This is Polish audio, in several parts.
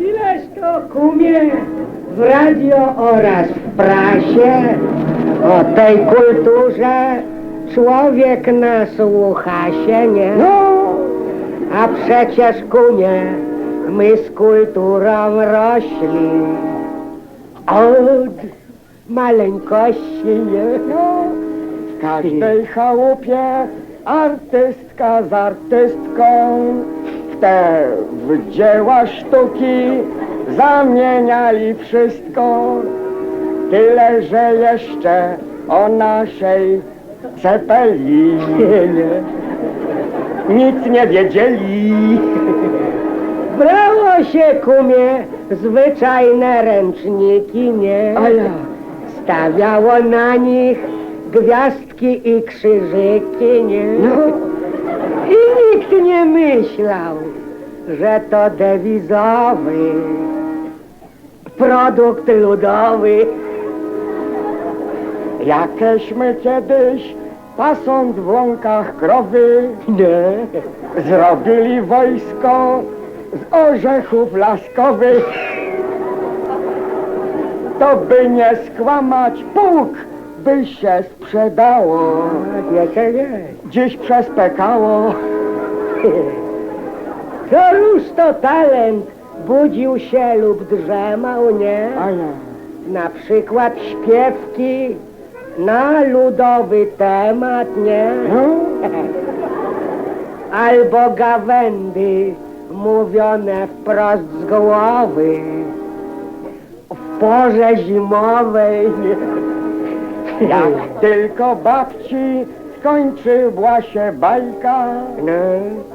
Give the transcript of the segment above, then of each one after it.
Ileż to kumie w radio oraz w prasie. O tej kulturze człowiek nasłucha się, nie? No, A przecież kumie my z kulturą rośli. Od maleńkości, nie? no, w każdej chałupie artystka z artystką te w dzieła sztuki zamieniali wszystko. Tyle, że jeszcze o naszej cepelinie nic nie wiedzieli. Brało się kumie zwyczajne ręczniki, nie? A ja, Stawiało na nich gwiazdki i krzyżyki, nie? no, nikt nie myślał, że to dewizowy produkt ludowy. jakeśmy kiedyś pasąc w łąkach krowy Nie. Zrobili wojsko z orzechów laskowych. To by nie skłamać, pułk by się sprzedało. Dziś przez pekało. To już to talent budził się lub drzemał, nie? A ja, Na przykład śpiewki na ludowy temat, nie? no, Albo gawędy mówione wprost z głowy w porze zimowej. jak tylko babci skończyła się bajka, No,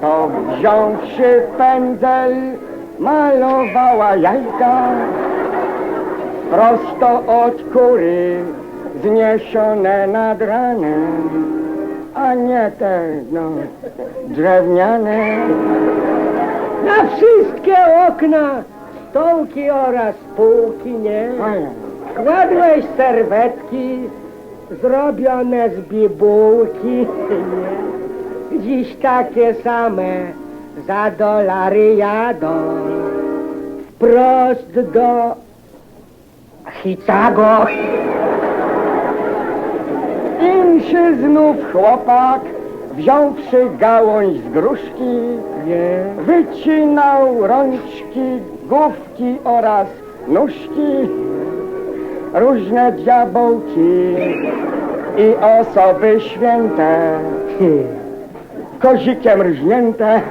to wziąwszy pędzel malowała jajka prosto od kury zniesione nad ranem, a nie te no, drewniane. na wszystkie okna, stołki oraz półki, nie? Kładłeś serwetki zrobione z bibułki, nie? Dziś takie same za dolary jadą wprost do Chicago. Im się znów chłopak wziąwszy gałąź z gruszki, Nie. wycinał rączki, główki oraz nóżki, różne diabełki i osoby święte, kozikiem rżnięte.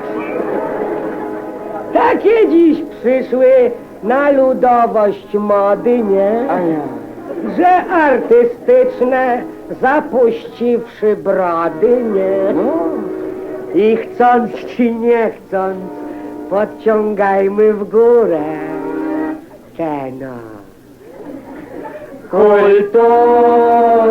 Takie dziś przyszły na ludowość mody, nie? A ja, Że artystyczne zapuściwszy brody, nie? no, I chcąc czy nie chcąc, podciągajmy w górę tę no. Kulturę